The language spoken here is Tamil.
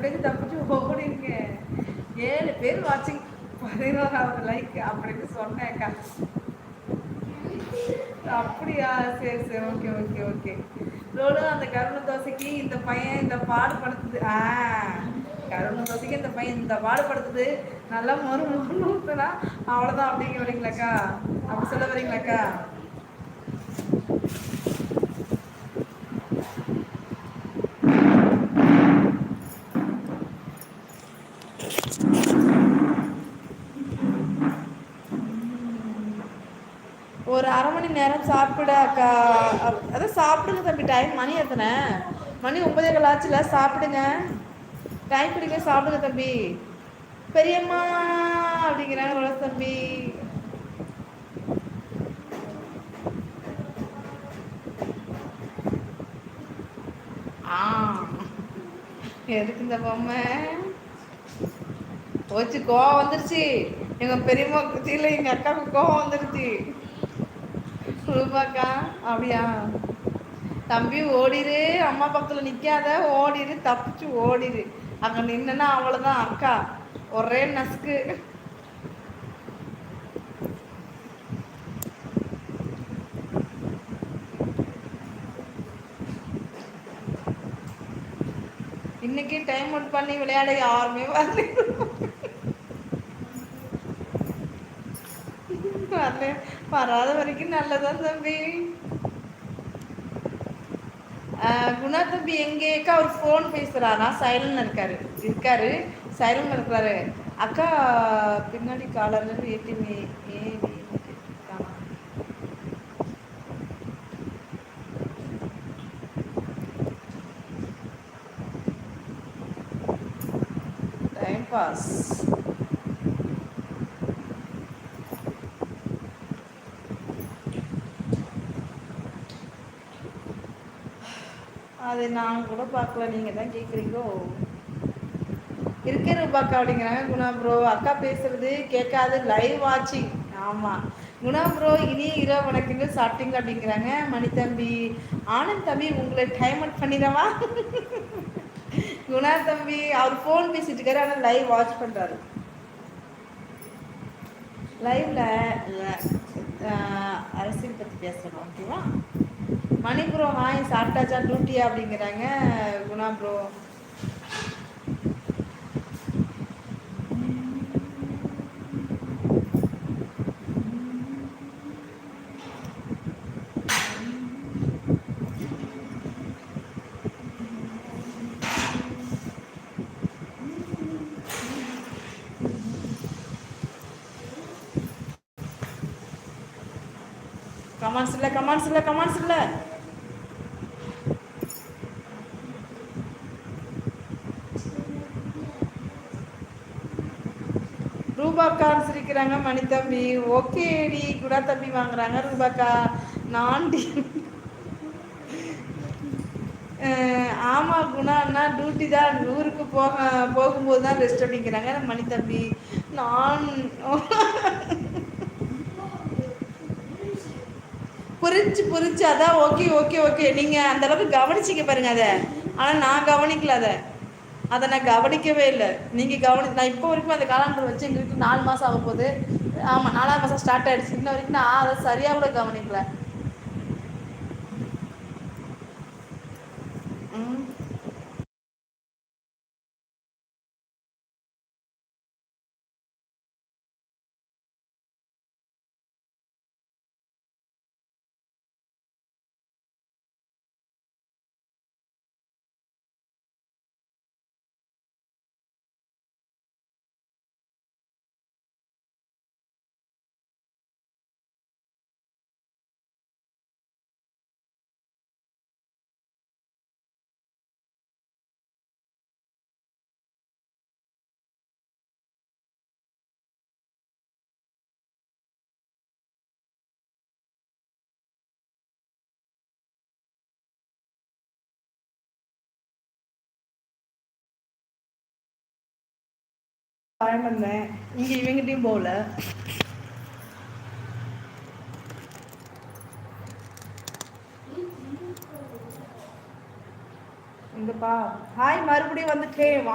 எப்படியாச்சும் தப்பிச்சு ஓடிருங்க ஏழு பேர் வாட்சிங் பதினோராவது லைக் அப்படின்னு சொன்னேன்க்கா. அப்படியா? சரி சரி ஓகே ஓகே ஓகே லோலு அந்த கருண தோசைக்கு இந்த பையன் இந்த பாடுபடுத்துது ஆ கருண தோசைக்கு இந்த பையன் இந்த பாடுபடுத்துது நல்லா மொறு மொறு அவ்வளோதான் அப்படிங்க வரீங்களாக்கா? அப்படி சொல்ல வரீங்களாக்கா? ஒரு அரை மணி நேரம் சாப்பிட அக்கா அதான் சாப்பிடுங்க தம்பி டைம் மணி எத்தனை? மணி ஒன்பதே கால் ஆச்சுல சாப்பிடுங்க. டைம் பிடிக்க சாப்பிடுங்க தம்பி. பெரியம்மா அப்படிங்கிறாங்க ரோஸ் தம்பி. ஆ எதுக்கு இந்த பொம்மை? போச்சு கோவம் வந்துருச்சு. எங்க பெரியம்மா குத்தியில எங்க அக்காவுக்கு கோவம் வந்துருச்சு. ரூபாக்கா அப்படியா? தம்பி ஓடிரு. அம்மா பக்கத்துல நிக்காத. ஓடிரு. தப்பிச்சு ஓடிரு. அங்க நின்னா அவ்வளவுதான் அக்கா. ஒரே நசுக்கு. இன்னைக்கு டைம் அவுட் பண்ணி விளையாட யாருமே வந்து வரல வராத வரைக்கும் நல்லதான் தம்பி குணா தம்பி எங்கேக்கா அவர் ஃபோன் பேசுகிறாரா சைலண்ட் இருக்காரு இருக்காரு சைலண்ட் இருக்கிறாரு அக்கா பின்னாடி காலர்ல ஏற்றி ஏவி டைம் பாஸ் அது நான் கூட பார்க்கல. நீங்கள் தான் கேட்குறீங்களோ இருக்கே ரூபாக்கா அப்படிங்கிறாங்க குணா ப்ரோ அக்கா பேசுறது கேட்காது லைவ் வாட்சிங் ஆமாம் குணா ப்ரோ இனி இரவு வணக்கங்க சாப்பிட்டீங்க அப்படிங்கிறாங்க. மணித்தம்பி ஆனந்த் தம்பி உங்களை டைம் அவுட் பண்ணிடவா? குணா தம்பி அவர் ஃபோன் பேசிட்டு இருக்காரு ஆனால் லைவ் வாட்ச் பண்ணுறாரு லைவ்ல அரசியல் பற்றி பேசணும் ஓகேவா மணி ப்ரோ வாங்கி சாப்பிட்டாச்சா டூட்டியா அப்படிங்கிறாங்க. குணா ப்ரோ. கமான்ஸ் இல்லை கமான்ஸ் இல்லை கமான்ஸ் இல்லை ரூபாக்கா சிரிக்கிறாங்க மணி தம்பி. குடா தம்பி வாங்குறாங்க ரூபாக்கா. நான்டி ஆமாம் குணான்னா டியூட்டி தான். ஊருக்கு போக போகும்போது தான் ரெஸ்ட் அப்படிங்கிறாங்க மணி தம்பி. நான் புரிஞ்சு புரிஞ்சு. அதான் ஓகே ஓகே ஓகே நீங்கள் அந்தளவுக்கு கவனிச்சிக்க பாருங்க அதை. ஆனால் நான் கவனிக்கல அதை. அதை நான் கவனிக்கவே இல்லை. நீங்கள் கவனி நான் இப்போ வரைக்கும் அந்த காலாண்டர் வச்சு எங்கள் வீட்டில் நாலு மாதம் ஆகும் போகுது ஆமாம் நாலாவது மாதம் ஸ்டார்ட் ஆகிடுச்சு இன்ன வரைக்கும் நான் அதை சரியாக கூட கவனிக்கல. பழம் வந்தேன். இங்கே இவங்கிட்டையும் போகல. இங்கப்பா ஹாய் மறுபடியும் வந்துட்டேன்